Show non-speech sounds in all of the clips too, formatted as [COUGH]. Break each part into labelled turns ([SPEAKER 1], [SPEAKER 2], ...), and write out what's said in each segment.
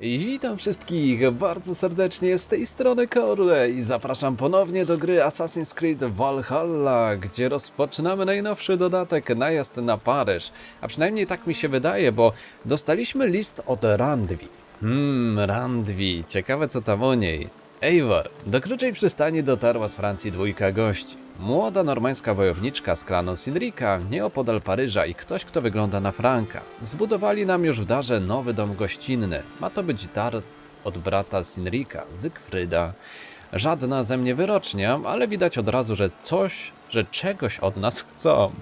[SPEAKER 1] I witam wszystkich bardzo serdecznie z tej strony Korle i zapraszam ponownie do gry Assassin's Creed Valhalla, gdzie rozpoczynamy najnowszy dodatek Najazd na Paryż. A przynajmniej tak mi się wydaje, bo dostaliśmy list od Randwi. Hmm, Randwi, ciekawe co tam o niej. Eivor, do krótszej przystani dotarła z Francji dwójka gości. Młoda normańska wojowniczka z klanu Sinrika, nieopodal Paryża i ktoś, kto wygląda na Franka. Zbudowali nam już w darze nowy dom gościnny. Ma to być dar od brata Sinrika, Zygfryda. Żadna ze mnie wyrocznia, ale widać od razu, że coś, że czegoś od nas chcą.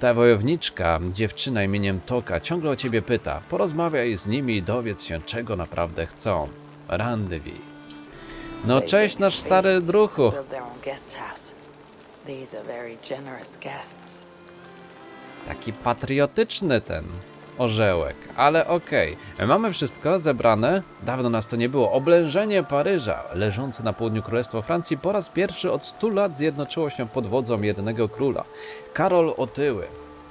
[SPEAKER 1] Ta wojowniczka, dziewczyna imieniem Toka, ciągle o ciebie pyta. Porozmawiaj z nimi i dowiedz się, czego naprawdę chcą. Randwi. No cześć, nasz stary druhu. Taki patriotyczny ten orzełek, ale okej. Mamy wszystko zebrane. Dawno nas to nie było. Oblężenie Paryża, leżące na południu Królestwo Francji, po raz pierwszy od 100 lat zjednoczyło się pod wodzą jednego króla. Karol Otyły.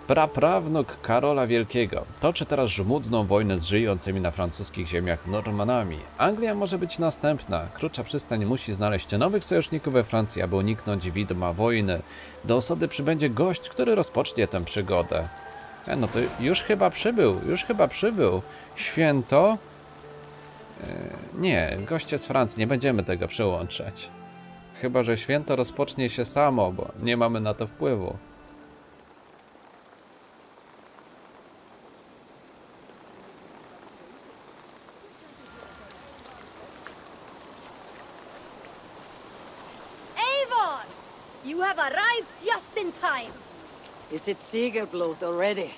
[SPEAKER 1] Praprawnuk Karola Wielkiego toczy teraz żmudną wojnę z żyjącymi na francuskich ziemiach Normanami. Anglia może być następna. Krótsza przystań musi znaleźć nowych sojuszników we Francji, aby uniknąć widma wojny. Do osady przybędzie gość, który rozpocznie tę przygodę. E, no to już chyba przybył, już chyba przybył. Święto? E, nie, goście z Francji, nie będziemy tego przełączać. Chyba, że święto rozpocznie się samo, bo nie mamy na to wpływu.
[SPEAKER 2] You have arrived just in time.
[SPEAKER 3] Is it Siegerblut already?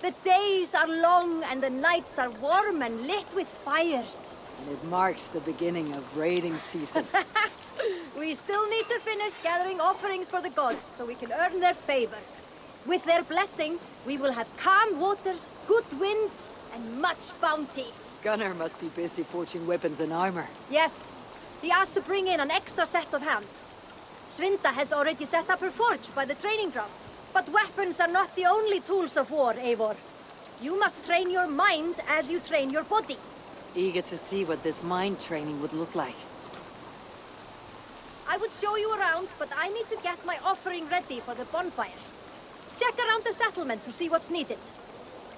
[SPEAKER 2] The days are long and the nights are warm and lit with fires.
[SPEAKER 3] And it marks the beginning of raiding season. [LAUGHS]
[SPEAKER 2] We still need to finish gathering offerings for the gods so we can earn their favor. With their blessing, we will have calm waters, good winds, and much bounty.
[SPEAKER 3] Gunnar must be busy forging weapons and armor.
[SPEAKER 2] Yes, he asked to bring in an extra set of hands. Svinta has already set up her forge by the training ground. But weapons are not the only tools of war, Eivor. You must train your mind as you train your body.
[SPEAKER 3] Eager to see what this mind training would look like.
[SPEAKER 2] I would show you around, but I need to get my offering ready for the bonfire. Check around the settlement to see what's needed.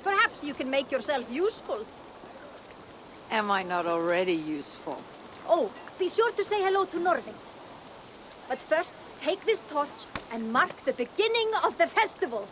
[SPEAKER 2] Perhaps you can make yourself useful.
[SPEAKER 3] Am I not already useful?
[SPEAKER 2] Oh, be sure to say hello to Norvind. But first, take this torch and mark the beginning of the festival.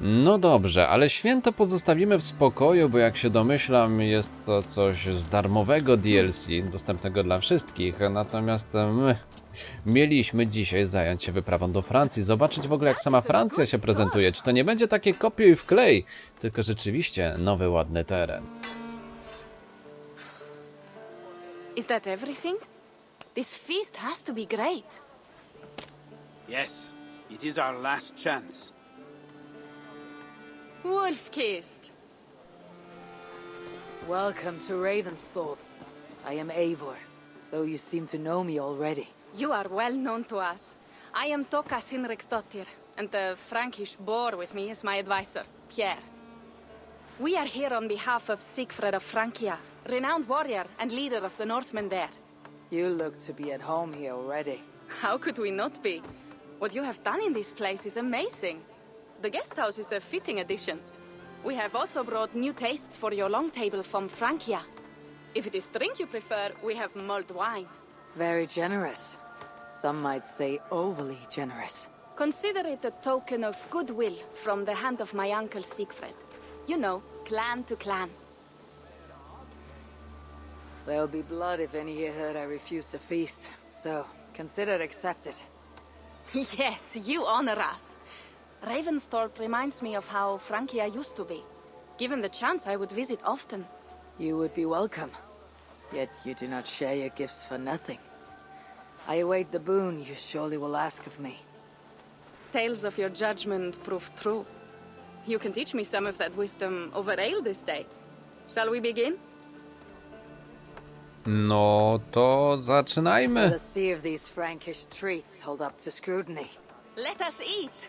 [SPEAKER 1] No dobrze, ale święto pozostawimy w spokoju, bo jak się domyślam, jest to coś z darmowego DLC, dostępnego dla wszystkich. Natomiast my mieliśmy dzisiaj zająć się wyprawą do Francji, zobaczyć w ogóle jak sama Francja się prezentuje. Czy to nie będzie takie kopiuj w klej, tylko rzeczywiście nowy, ładny teren.
[SPEAKER 4] Is that everything? This feast has to be great.
[SPEAKER 5] Yes, it is our last chance.
[SPEAKER 4] Wolf.
[SPEAKER 3] Welcome to Ravensthorpe. I am Eivor, though you seem to know me already.
[SPEAKER 4] You are well known to us. I am Toka Sinriksdottir, and the Frankish boar with me is my advisor, Pierre. We are here on behalf of Siegfried of Francia, renowned warrior and leader of the Northmen there.
[SPEAKER 3] You look to be at home here already.
[SPEAKER 4] How could we not be? What you have done in this place is amazing. The guest house is a fitting addition. We have also brought new tastes for your long table from Francia. If it is drink you prefer, we have mulled wine.
[SPEAKER 3] Very generous. Some might say overly generous.
[SPEAKER 4] Consider it a token of goodwill from the hand of my uncle Siegfried. You know, clan to clan.
[SPEAKER 3] There'll be blood if any here heard I refuse to feast, so consider it accepted. [LAUGHS]
[SPEAKER 4] yes, you honor us. Ravensthorpe reminds me of how Francia used to be. Given the chance, I would visit often.
[SPEAKER 3] You would be welcome. Yet you do not share your gifts for nothing. I await the boon you surely will ask of me.
[SPEAKER 4] Tales of your judgment prove true. You can teach me some of that wisdom over ale this day. Shall we begin?
[SPEAKER 1] No to zaczynajmy.
[SPEAKER 3] The sea of these Frankish treats hold up to scrutiny.
[SPEAKER 4] Let us eat!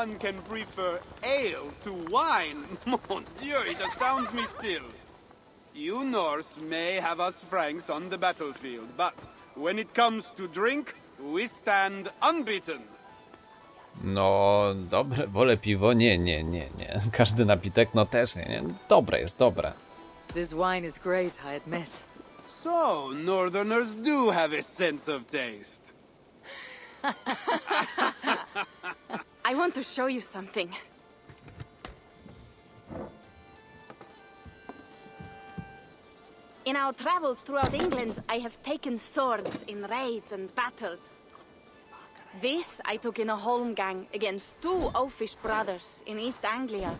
[SPEAKER 5] One can prefer ale to wine? [LAUGHS] Mon Dieu, it astounds me still. You Norse may have us Franks on the battlefield, but when it comes to drink, we stand unbeaten.
[SPEAKER 1] No, dobre, wolę piwo. Nie, nie, nie, nie. [LAUGHS] Każdy napitek, no też nie, nie. Dobre jest, dobre.
[SPEAKER 3] This wine is great, I admit.
[SPEAKER 5] So, Northerners do have a sense of taste. [LAUGHS]
[SPEAKER 4] I want to show you something. In our travels throughout England, I have taken swords in raids and battles. This I took in a holmgang against two oafish brothers in East Anglia.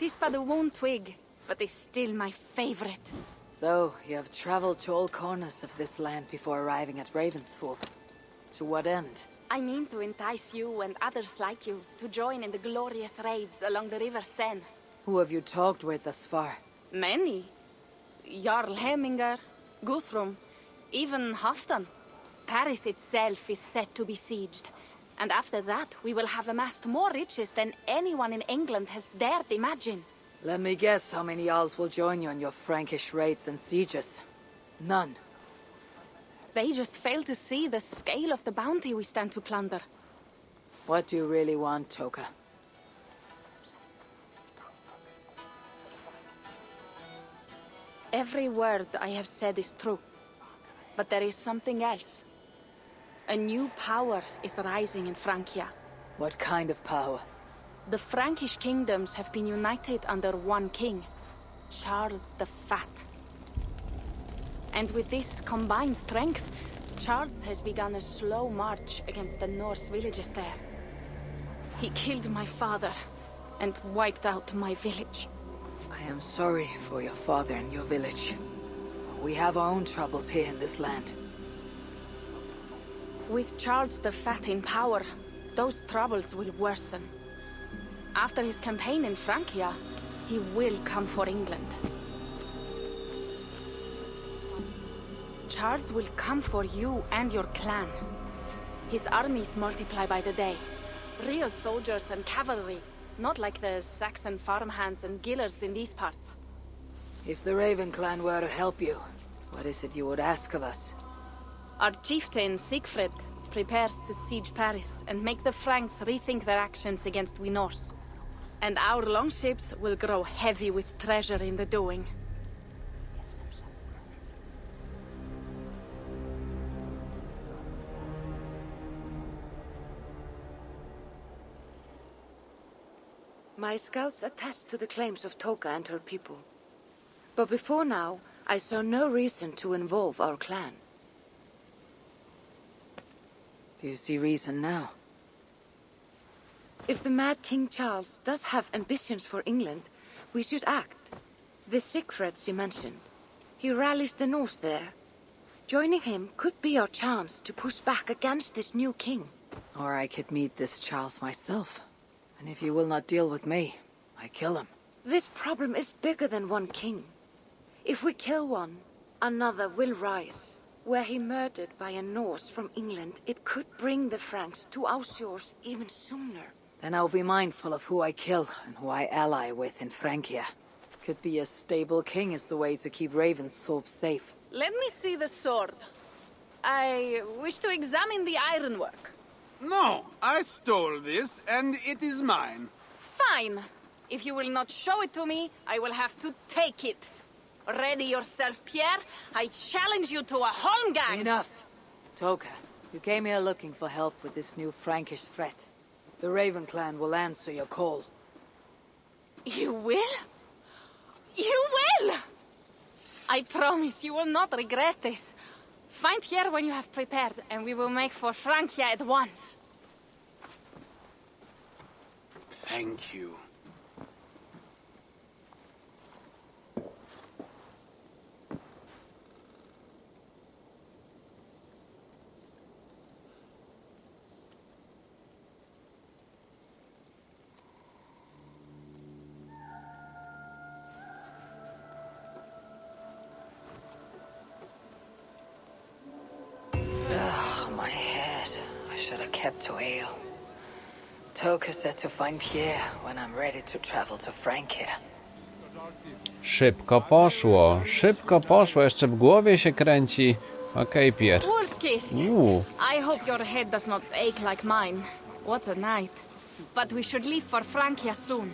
[SPEAKER 4] Tis but a one twig, but is still my favorite.
[SPEAKER 3] So, you have traveled to all corners of this land before arriving at Ravensthorpe. To what end?
[SPEAKER 4] I mean to entice you and others like you to join in the glorious raids along the River Seine.
[SPEAKER 3] Who have you talked with thus far?
[SPEAKER 4] Many. Jarl Hemminger, Guthrum, even Halfdan. Paris itself is set to be sieged. And after that, we will have amassed more riches than anyone in England has dared imagine.
[SPEAKER 3] Let me guess how many Jarls will join you in your Frankish raids and sieges. None.
[SPEAKER 4] They just fail to see the scale of the bounty we stand to plunder.
[SPEAKER 3] What do you really want, Toka?
[SPEAKER 4] Every word I have said is true. But there is something else. A new power is rising in Francia.
[SPEAKER 3] What kind of power?
[SPEAKER 4] The Frankish kingdoms have been united under one king, Charles the Fat. And with this combined strength, Charles has begun a slow march against the Norse villages there. He killed my father and wiped out my village.
[SPEAKER 3] I am sorry for your father and your village. We have our own troubles here in this land.
[SPEAKER 4] With Charles the Fat in power, those troubles will worsen. After his campaign in Francia, he will come for England. Charles will come for you and your clan. His armies multiply by the day. Real soldiers and cavalry, not like the Saxon farmhands and gillers in these parts.
[SPEAKER 3] If the Raven clan were to help you, what is it you would ask of us?
[SPEAKER 4] Our chieftain, Siegfried, prepares to siege Paris and make the Franks rethink their actions against we Norse. And our longships will grow heavy with treasure in the doing.
[SPEAKER 6] My scouts attest to the claims of Toka and her people. But before now, I saw no reason to involve our clan.
[SPEAKER 3] Do you see reason now?
[SPEAKER 6] If the Mad King Charles does have ambitions for England, we should act. The Siegfried she mentioned. He rallies the Norse there. Joining him could be our chance to push back against this new king.
[SPEAKER 3] Or I could meet this Charles myself. And if you will not deal with me, I kill him.
[SPEAKER 6] This problem is bigger than one king. If we kill one, another will rise. Were he murdered by a Norse from England, it could bring the Franks to our shores even sooner.
[SPEAKER 3] Then I'll be mindful of who I kill and who I ally with in Francia. Could be a stable king is the way to keep Ravensthorpe safe.
[SPEAKER 4] Let me see the sword. I wish to examine the ironwork.
[SPEAKER 5] No, I stole this, and it is mine.
[SPEAKER 4] Fine. If you will not show it to me, I will have to take it. Ready yourself, Pierre. I challenge you to a holmgang.
[SPEAKER 3] Enough! Toka, You came here looking for help with this new Frankish threat. The Raven clan will answer your call.
[SPEAKER 4] You will? You will! I promise you will not regret this. Find Pierre when you have prepared, and we will make for Francia at once.
[SPEAKER 5] Thank you.
[SPEAKER 3] To find Pierre when I'm ready to travel to Francia.
[SPEAKER 1] Szybko poszło, szybko poszło, jeszcze w głowie się kręci. Okej, Pierre.
[SPEAKER 4] Wolfkist!
[SPEAKER 1] Uuu,
[SPEAKER 4] I hope your head does not ache like mine. What a night. But we should leave for Francia soon.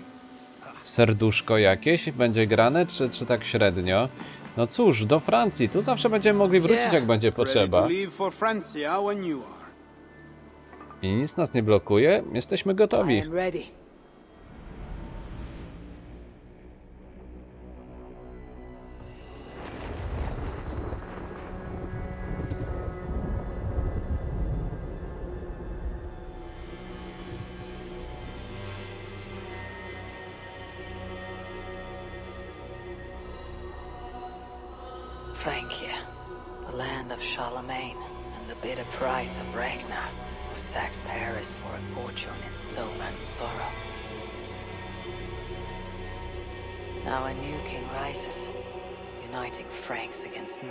[SPEAKER 1] serduszko jakieś będzie grane, czy, czy tak średnio? No cóż, do Francji, tu zawsze będziemy mogli wrócić,
[SPEAKER 3] Yeah.
[SPEAKER 1] jak będzie
[SPEAKER 5] Ready to
[SPEAKER 1] potrzeba.
[SPEAKER 5] leave for Francia when you are.
[SPEAKER 1] I nic nas nie blokuje, jesteśmy gotowi.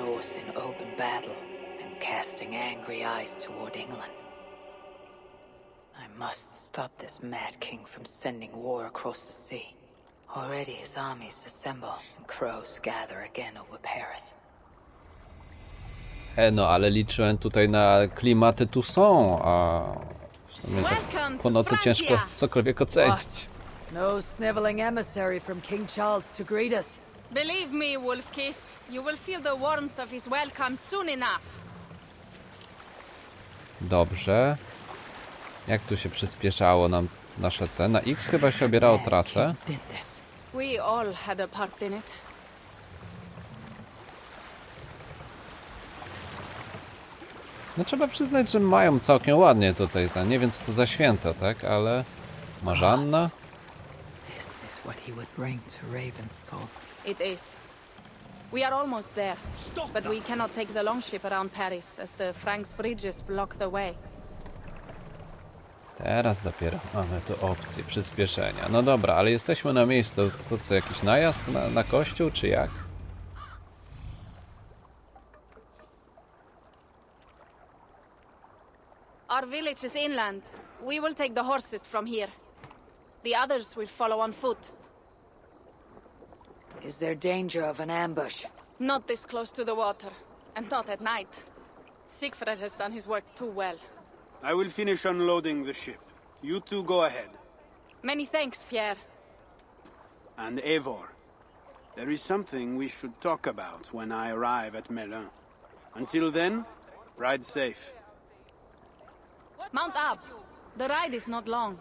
[SPEAKER 3] Norse in open battle and casting angry eyes toward England. I must stop this mad king from sending war across the sea. Already his armies assemble and crows gather again over Paris.
[SPEAKER 1] E, no ale liczyłem tutaj na klimaty tu są, a w sumie tak po
[SPEAKER 4] to
[SPEAKER 1] nocy ciężko cokolwiek ocenić.
[SPEAKER 3] No sniveling emissary from King Charles to greet us.
[SPEAKER 4] Believe me, Wolfkist, you will feel the warmth of his welcome soon enough.
[SPEAKER 1] Dobrze. Jak tu się przyspieszało nam nasze te? Na X chyba się obierało trasę.
[SPEAKER 4] We all had a part in it.
[SPEAKER 1] No trzeba przyznać, że mają całkiem ładnie tutaj. Ta. Nie wiem co to za święto, tak? Ale Marzanna?
[SPEAKER 3] This is what he would bring to Ravensthorpe.
[SPEAKER 4] It is. We are almost there. but we cannot take the longship around Paris as the Franks bridges block the way.
[SPEAKER 1] Teraz dopiero mamy tu opcję przyspieszenia. No dobra, ale jesteśmy na miejscu. To co, jakiś najazd na, na kościół, czy jak?
[SPEAKER 4] Our village is inland. We will take the horses from here. The others will follow on foot.
[SPEAKER 3] Is there danger of an ambush?
[SPEAKER 4] Not this close to the water, and not at night. Siegfried has done his work too well.
[SPEAKER 5] I will finish unloading the ship. You two go ahead.
[SPEAKER 4] Many thanks, Pierre.
[SPEAKER 5] And Eivor, there is something we should talk about when I arrive at Melun. Until then, ride safe.
[SPEAKER 4] Mount up. The ride is not long.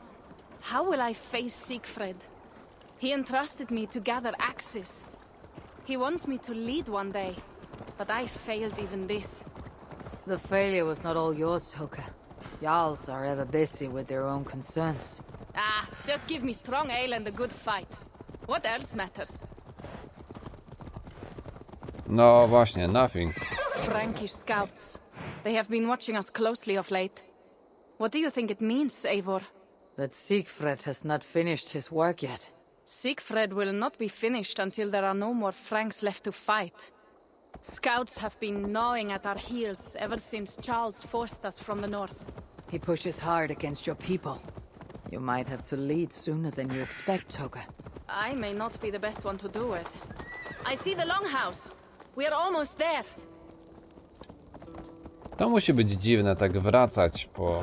[SPEAKER 4] How will I face Siegfried? He entrusted me to gather axes. He wants me to lead one day, but I failed even this.
[SPEAKER 3] The failure was not all yours, Toka. Jarls are ever busy with their own concerns.
[SPEAKER 4] Ah, just give me strong ale and a good fight. What else matters?
[SPEAKER 1] No właśnie, nothing.
[SPEAKER 4] Frankish scouts. They have been watching us closely of late. What do you think it means, Eivor?
[SPEAKER 3] That Siegfried has not finished his work yet.
[SPEAKER 4] Siegfried will not be finished until there are no more Franks left to fight. Scouts have been gnawing at our heels ever since Charles forced us from the north.
[SPEAKER 3] He pushes hard against your people. You might have to lead sooner than you expect, Toga.
[SPEAKER 4] I may not be the best one to do it. I see the longhouse. We are almost there.
[SPEAKER 1] To musi być dziwne tak wracać po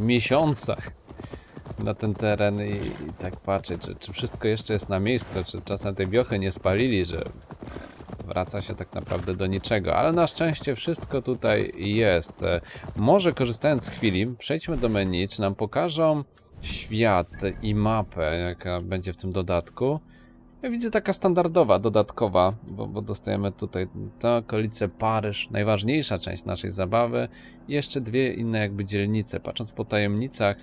[SPEAKER 1] miesiącach na ten teren i, i tak patrzeć, czy, czy wszystko jeszcze jest na miejscu, czy czasem tej wiochy nie spalili, że wraca się tak naprawdę do niczego, ale na szczęście wszystko tutaj jest. E, Może korzystając z chwili, przejdźmy do menu, czy nam pokażą świat i mapę, jaka będzie w tym dodatku. Ja widzę taka standardowa, dodatkowa, bo, bo dostajemy tutaj tę okolicę Paryż, najważniejsza część naszej zabawy i jeszcze dwie inne jakby dzielnice. Patrząc po tajemnicach,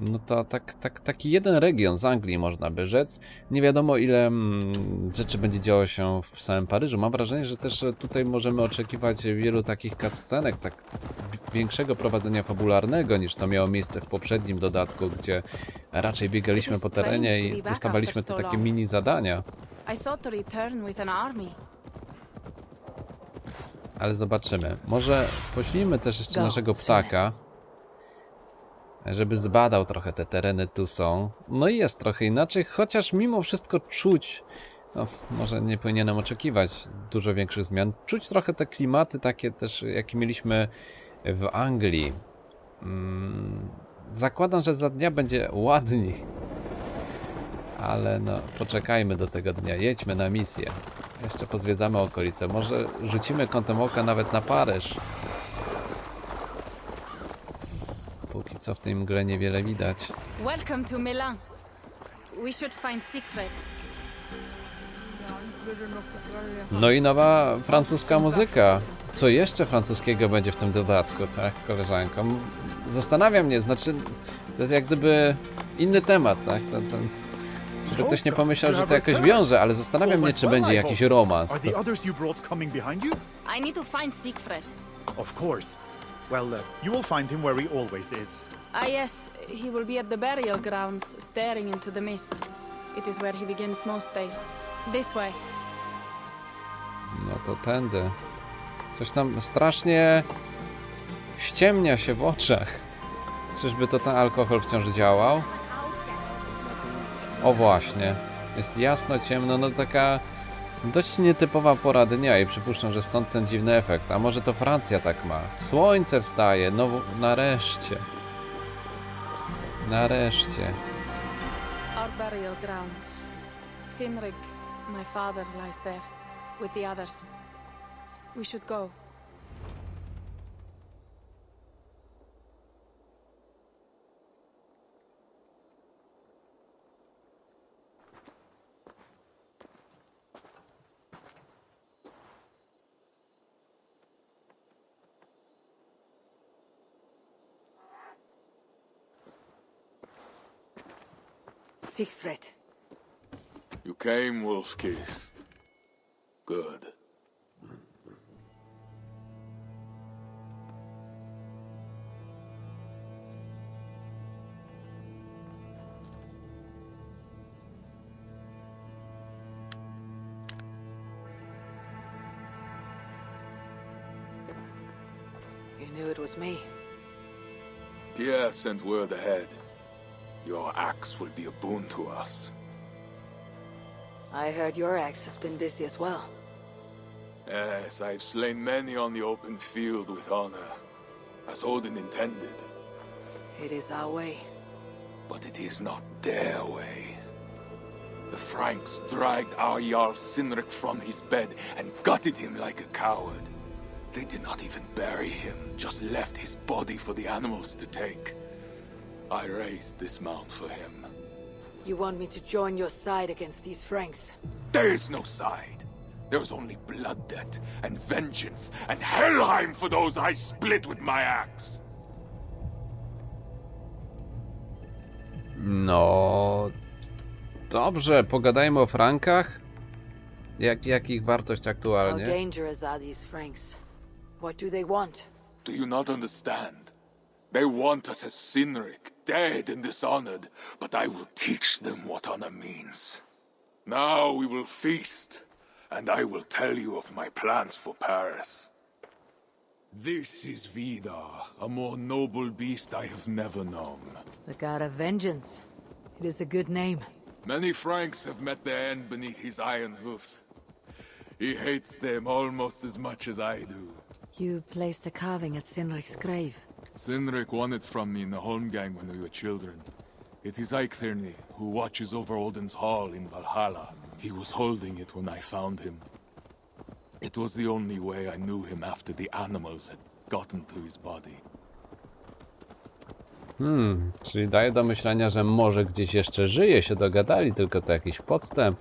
[SPEAKER 1] no to tak, tak, taki jeden region z Anglii można by rzec. Nie wiadomo ile mm, rzeczy będzie działo się w samym Paryżu. Mam wrażenie, że też tutaj możemy oczekiwać wielu takich cutscenek, tak większego prowadzenia fabularnego niż to miało miejsce w poprzednim dodatku, gdzie raczej biegaliśmy po terenie i dostawaliśmy te takie mini zadania. Ale zobaczymy. Może poślijmy też jeszcze
[SPEAKER 3] Go,
[SPEAKER 1] naszego ptaka, żeby zbadał trochę te tereny tu są. No i jest trochę inaczej, chociaż mimo wszystko czuć, no może nie powinienem oczekiwać dużo większych zmian, czuć trochę te klimaty takie też, jakie mieliśmy w Anglii. Mm, zakładam, że za dnia będzie ładniej. Ale no, poczekajmy do tego dnia. Jedźmy na misję. Jeszcze pozwiedzamy okolice. Może rzucimy kątem oka nawet na Paryż. Co w tej mgle niewiele widać.
[SPEAKER 4] Welcome to Milan. We should find Siegfried.
[SPEAKER 1] No i nowa francuska muzyka. Co jeszcze francuskiego będzie w tym dodatku, tak, koleżanko? M- Zastanawia mnie, znaczy, to jest jak gdyby inny temat, tak? To, to, żeby ktoś nie pomyślał, że to jakoś wiąże, ale zastanawia mnie, czy będzie jakiś romans. To?
[SPEAKER 4] I need find Siegfried.
[SPEAKER 7] Of course. Well, uh, you will find him where he always is.
[SPEAKER 4] Ah, yes, he will be at the burial grounds, staring into the mist. It is where he begins most days. This way.
[SPEAKER 1] no to tędy. Coś nam strasznie ściemnia się w oczach. Czyżby to ten alkohol wciąż działał? O właśnie. Jest jasno, ciemno, no taka dość nietypowa pora dnia i przypuszczam, że stąd ten dziwny efekt. A może to Francja tak ma? Słońce wstaje, no nareszcie. Nareszcie.
[SPEAKER 4] Our burial grounds. Sinrig, my father, lies there, with the others. We should go.
[SPEAKER 8] You came, Wolf's Kissed. Good.
[SPEAKER 3] You knew it was me.
[SPEAKER 8] Pierre sent word ahead. Your axe will be a boon to us.
[SPEAKER 3] I heard your axe has been busy as well.
[SPEAKER 8] Yes, I've slain many on the open field with honor, as Odin intended.
[SPEAKER 3] It is our way.
[SPEAKER 8] But it is not their way. The Franks dragged our Jarl Sinric from his bed and gutted him like a coward. They did not even bury him, just left his body for the animals to take. I raised this mound for him.
[SPEAKER 3] You want me to join your side against these Franks?
[SPEAKER 8] There is no side. There is only blood debt and vengeance and Helheim for those I split with my axe.
[SPEAKER 1] No. Dobrze, pogadajmy o Frankach. Jak, jak ich wartość
[SPEAKER 3] How dangerous are these Franks? What do they want?
[SPEAKER 8] Do you not understand? They want us as Sinrik, dead and dishonored, but I will teach them what honor means. Now we will feast, and I will tell you of my plans for Paris. This is Vidar, a more noble beast I have never known.
[SPEAKER 3] The God of Vengeance. It is a good name.
[SPEAKER 8] Many Franks have met their end beneath his iron hoofs. He hates them almost as much as I do.
[SPEAKER 3] You placed a carving at Sinrik's grave.
[SPEAKER 8] Sinrik won it from me in the Holmgang when we were children. It is Eiktherni who watches over Odin's hall in Valhalla. He was holding it when I found him. It was the only way I knew him after the animals had gotten to his body.
[SPEAKER 1] Hmm, czyli daje do myślenia, że może gdzieś jeszcze żyje, się dogadali, tylko to jakiś podstęp.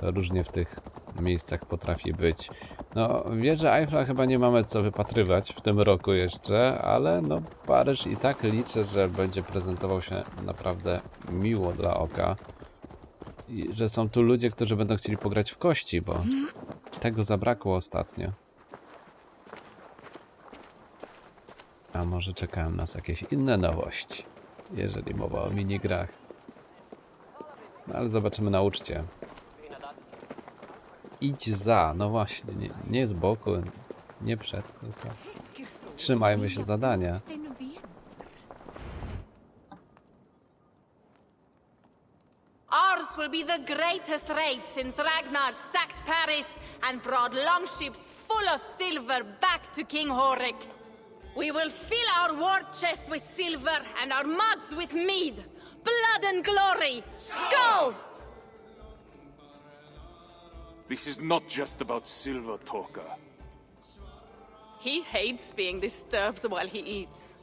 [SPEAKER 1] To różnie w tych miejscach potrafi być. No, wieżę Eiffla chyba nie mamy co wypatrywać w tym roku jeszcze, ale no Paryż i tak liczę, że będzie prezentował się naprawdę miło dla oka. I że są tu ludzie, którzy będą chcieli pograć w kości, bo tego zabrakło ostatnio. A może czekają nas jakieś inne nowości, jeżeli mowa o minigrach. No ale zobaczymy na uczcie. Idź za, no właśnie, nie, nie z boku, nie przed, tylko trzymajmy się zadania.
[SPEAKER 4] Ours will be the greatest raid since Ragnar sacked Paris and brought longships full of silver back to King Horik. We will fill our war chest with silver and our mugs with mead. Blood and glory! Skull!
[SPEAKER 8] This is not just about silver, Toka.
[SPEAKER 4] He hates being disturbed while he eats.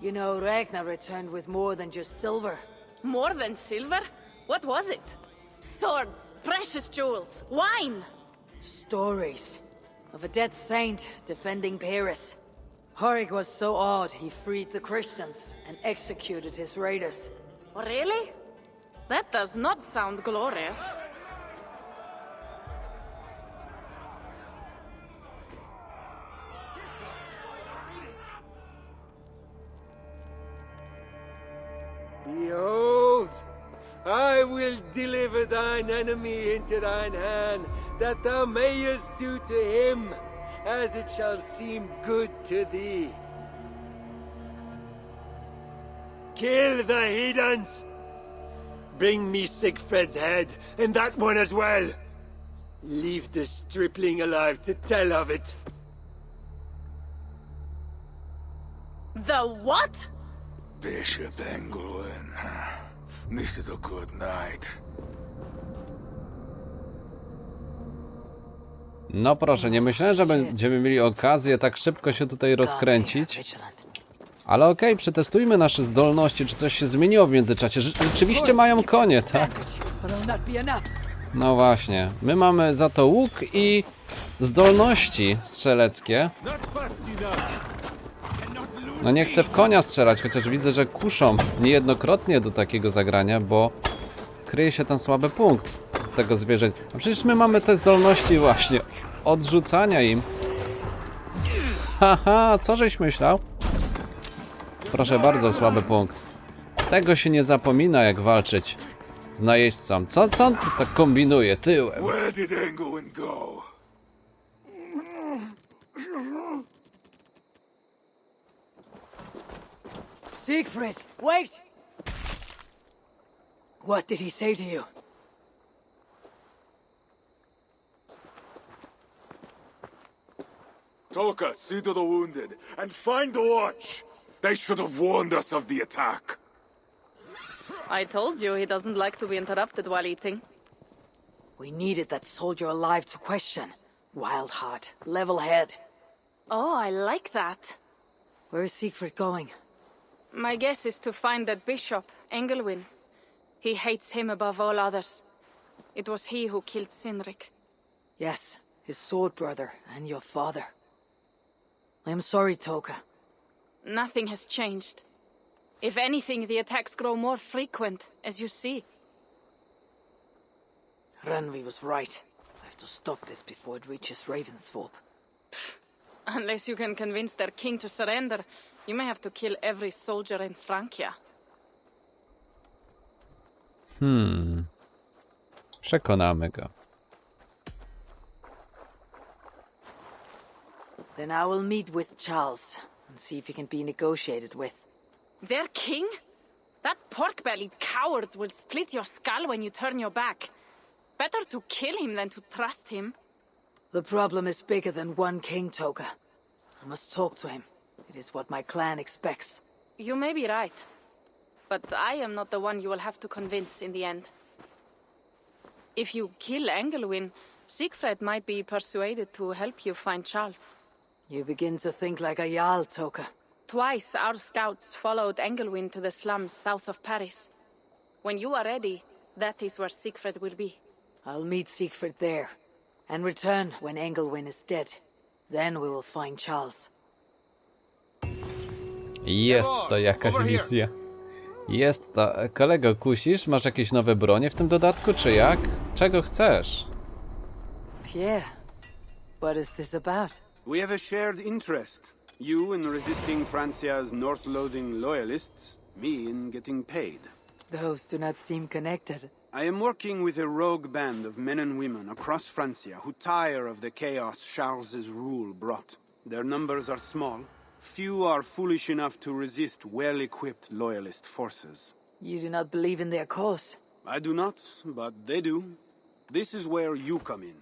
[SPEAKER 3] You know, Ragnar returned with more than just silver.
[SPEAKER 4] More than silver? What was it? Swords, precious jewels, wine!
[SPEAKER 3] Stories of a dead saint defending Paris. Horik was so awed he freed the Christians and executed his raiders.
[SPEAKER 4] Really? That does not sound glorious.
[SPEAKER 9] Deliver thine enemy into thine hand, that thou mayest do to him as it shall seem good to thee. Kill the heathens! Bring me Sigfred's head, and that one as well! Leave the stripling alive to tell of it.
[SPEAKER 4] The what?
[SPEAKER 8] Bishop Engelwin. This is a good night.
[SPEAKER 1] No proszę, nie myślałem, że będziemy mieli okazję tak szybko się tutaj rozkręcić. Ale okej, przetestujmy nasze zdolności, czy coś się zmieniło w międzyczasie. Rze- Rzeczywiście mają konie, tak? No właśnie. My mamy za to łuk i zdolności strzeleckie. No nie chcę w konia strzelać, chociaż widzę, że kuszą niejednokrotnie do takiego zagrania, bo kryje się ten słaby punkt tego zwierzęcia. A przecież my mamy te zdolności właśnie odrzucania im. Haha, co żeś myślał? Proszę bardzo, słaby punkt. Tego się nie zapomina, jak walczyć z najeźdźcą. Co, co on tak kombinuje tyłem?
[SPEAKER 8] Where did go?
[SPEAKER 3] Siegfried, wait! What did he say to you?
[SPEAKER 8] Toka, see to the wounded, and find the watch! They should have warned us of the attack.
[SPEAKER 4] I told you he doesn't like to be interrupted while eating.
[SPEAKER 3] We needed that soldier alive to question. Wild heart, level head.
[SPEAKER 4] Oh, I like that.
[SPEAKER 3] Where is Siegfried going?
[SPEAKER 4] My guess is to find that bishop, Engelwin. He hates him above all others. It was he who killed Sinric.
[SPEAKER 3] Yes, his sword brother and your father. I am sorry, Toka.
[SPEAKER 4] Nothing has changed. If anything, the attacks grow more frequent, as you see.
[SPEAKER 3] Renvi was right. I have to stop this before it reaches Ravensthorpe.
[SPEAKER 4] Unless you can convince their king to surrender, you may have to kill every soldier in Francia.
[SPEAKER 1] Hmm. Przekonamy go.
[SPEAKER 3] Then I will meet with Charles and see if he can be negotiated with.
[SPEAKER 4] Their king? That pork-bellied coward will split your skull when you turn your back. Better to kill him than to trust him.
[SPEAKER 3] The problem is bigger than one king, Toka. I must talk to him. It is what my clan expects.
[SPEAKER 4] You may be right. But I am not the one you will have to convince in the end. If you kill Engelwin, Siegfried might be persuaded to help you find Charles.
[SPEAKER 3] You begin to think like a Jarl, Toka.
[SPEAKER 4] Twice our scouts followed Engelwin to the slums south of Paris. When you are ready, that is where Siegfried will be.
[SPEAKER 3] I'll meet Siegfried there, and return when Engelwin is dead. Then we will find Charles.
[SPEAKER 1] Jest to jakaś misja. Jest to. Kolego, kusisz? Masz jakieś nowe bronie w tym dodatku, czy jak? Czego chcesz?
[SPEAKER 3] Pierre, what is this about?
[SPEAKER 5] We have a shared interest. You in resisting Francia's north-loading loyalists, me in getting paid.
[SPEAKER 3] Those do not seem connected.
[SPEAKER 5] I am working with a rogue band of men and women across Francia who tire of the chaos Charles's rule brought. Their numbers are small. Few are foolish enough to resist well-equipped loyalist forces.
[SPEAKER 3] You do not believe in their cause.
[SPEAKER 5] I do not, but they do. This is where you come in.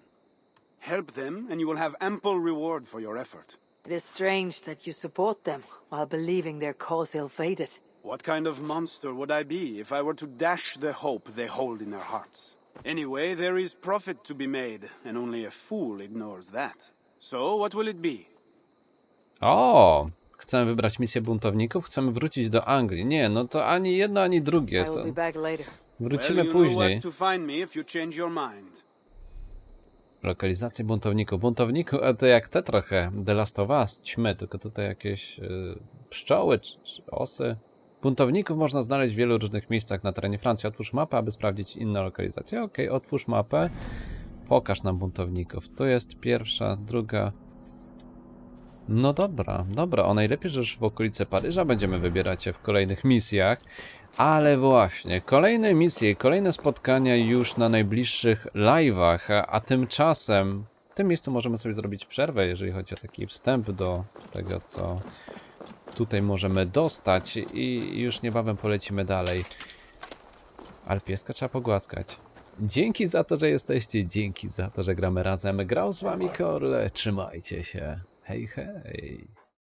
[SPEAKER 5] Help them, and you will have ample reward for your effort.
[SPEAKER 3] It is strange that you support them while believing their cause ill-fated.
[SPEAKER 5] What kind of monster would I be if I were to dash the hope they hold in their hearts? Anyway, there is profit to be made, and only a fool ignores that. So, what will it be?
[SPEAKER 1] O! Chcemy wybrać misję buntowników? Chcemy wrócić do Anglii. Nie, no to ani jedno, ani drugie. To wrócimy później. Lokalizację buntowników. Buntowników, a to jak te trochę. The Last of Us, ćmy, tylko tutaj jakieś y, pszczoły czy, czy osy. Buntowników można znaleźć w wielu różnych miejscach na terenie Francji. Otwórz mapę, aby sprawdzić inne lokalizacje. Okej, otwórz mapę. Pokaż nam buntowników. Tu jest pierwsza, druga. No dobra, dobra. O najlepiej, że już w okolice Paryża będziemy wybierać się w kolejnych misjach. Ale właśnie, kolejne misje, kolejne spotkania już na najbliższych live'ach, a, tymczasem w tym miejscu możemy sobie zrobić przerwę, jeżeli chodzi o taki wstęp do tego, co tutaj możemy dostać i już niebawem polecimy dalej. Ale pieska trzeba pogłaskać. Dzięki za to, że jesteście, dzięki za to, że gramy razem. Grał z wami Korle, trzymajcie się. Hej, hej.